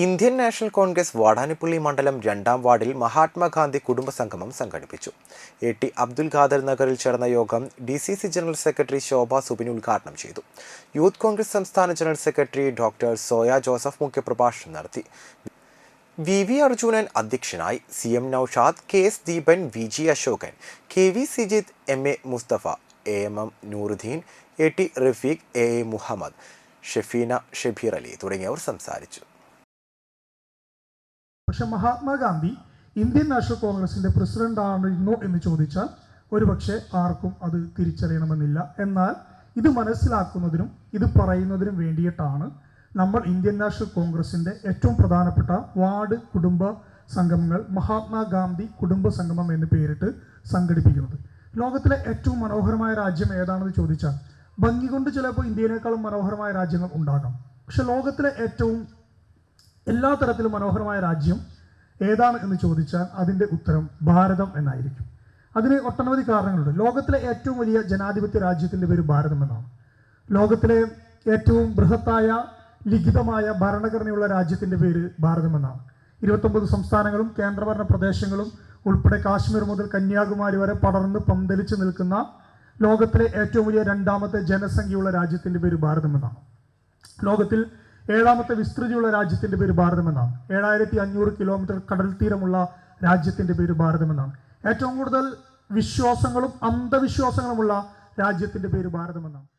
Indian national Congress Vadanappally മണ്ഡലം രണ്ടാം വാർഡിൽ മഹാത്മാഗാന്ധി കുടുംബ സംഗമം സംഘടിപ്പിച്ചു. എ ടി അബ്ദുൽ ഖാദർ നഗറിൽ ചേർന്ന യോഗം D C C general secretary Shobha Subin ഉദ്ഘാടനം ചെയ്തു. യൂത്ത് കോൺഗ്രസ് സംസ്ഥാന general secretary doctor Soya Joseph മുഖ്യപ്രഭാഷണം നടത്തി. വി വി അർജുനൻ അധ്യക്ഷനായി C M Noushad K S Deepan V G Ashokan K V Sijith M A Musthafa A M M Nooruddeen A T Rafeeq A A Muhammad Shefeena Shabeer Ali തുടങ്ങിയവർ സംസാരിച്ചു. പക്ഷെ Mahatma Gandhi Indian National കോൺഗ്രസിന്റെ president ആയിരുന്നോ എന്ന് ചോദിച്ചാൽ ഒരുപക്ഷെ ആർക്കും അത് തിരിച്ചറിയണമെന്നില്ല. എന്നാൽ ഇത് മനസ്സിലാക്കുന്നതിനും ഇത് പറയുന്നതിനും വേണ്ടിയിട്ടാണ് നമ്മൾ ഇന്ത്യൻ നാഷണൽ കോൺഗ്രസിന്റെ ഏറ്റവും പ്രധാനപ്പെട്ട വാർഡ് കുടുംബ സംഗമങ്ങൾ മഹാത്മാഗാന്ധി കുടുംബ സംഗമം എന്ന് പേരിട്ട് സംഘടിപ്പിക്കുന്നത്. ലോകത്തിലെ ഏറ്റവും മനോഹരമായ രാജ്യം ഏതാണെന്ന് ചോദിച്ചാൽ ഭംഗി കൊണ്ട് ചിലപ്പോൾ ഇന്ത്യയിനേക്കാളും മനോഹരമായ രാജ്യങ്ങൾ ഉണ്ടാകാം. പക്ഷെ ലോകത്തിലെ ഏറ്റവും എല്ലാ തരത്തിലും മനോഹരമായ രാജ്യം ഏതാണ് എന്ന് ചോദിച്ചാൽ അതിന്റെ ഉത്തരം ഭാരതം എന്നായിരിക്കും. അതിന് ഒട്ടനവധി കാരണങ്ങളുണ്ട്. ലോകത്തിലെ ഏറ്റവും വലിയ ജനാധിപത്യ രാജ്യത്തിന്റെ പേര് ഭാരതം എന്നാണ്. ലോകത്തിലെ ഏറ്റവും ബൃഹത്തായ ലിഖിതമായ ഭരണഘടനയുള്ള രാജ്യത്തിന്റെ പേര് ഭാരതം എന്നാണ്. ഇരുപത്തൊമ്പത് സംസ്ഥാനങ്ങളും കേന്ദ്രഭരണ പ്രദേശങ്ങളും ഉൾപ്പെടെ കാശ്മീർ മുതൽ കന്യാകുമാരി വരെ പടർന്ന് പന്തലിച്ച് നിൽക്കുന്ന ലോകത്തിലെ ഏറ്റവും വലിയ രണ്ടാമത്തെ ജനസംഖ്യയുള്ള രാജ്യത്തിന്റെ പേര് ഭാരതം എന്നാണ്. ലോകത്തിൽ ഏഴാമത്തെ വിസ്തൃതിയുള്ള രാജ്യത്തിന്റെ പേര് ഭാരതം എന്നാണ്. ഏഴായിരത്തി അഞ്ഞൂറ് കിലോമീറ്റർ കടൽ തീരമുള്ള രാജ്യത്തിന്റെ പേര് ഭാരതം എന്നാണ്. ഏറ്റവും കൂടുതൽ വിശ്വാസങ്ങളും അന്ധവിശ്വാസങ്ങളുമുള്ള രാജ്യത്തിന്റെ പേര് ഭാരതം എന്നാണ്.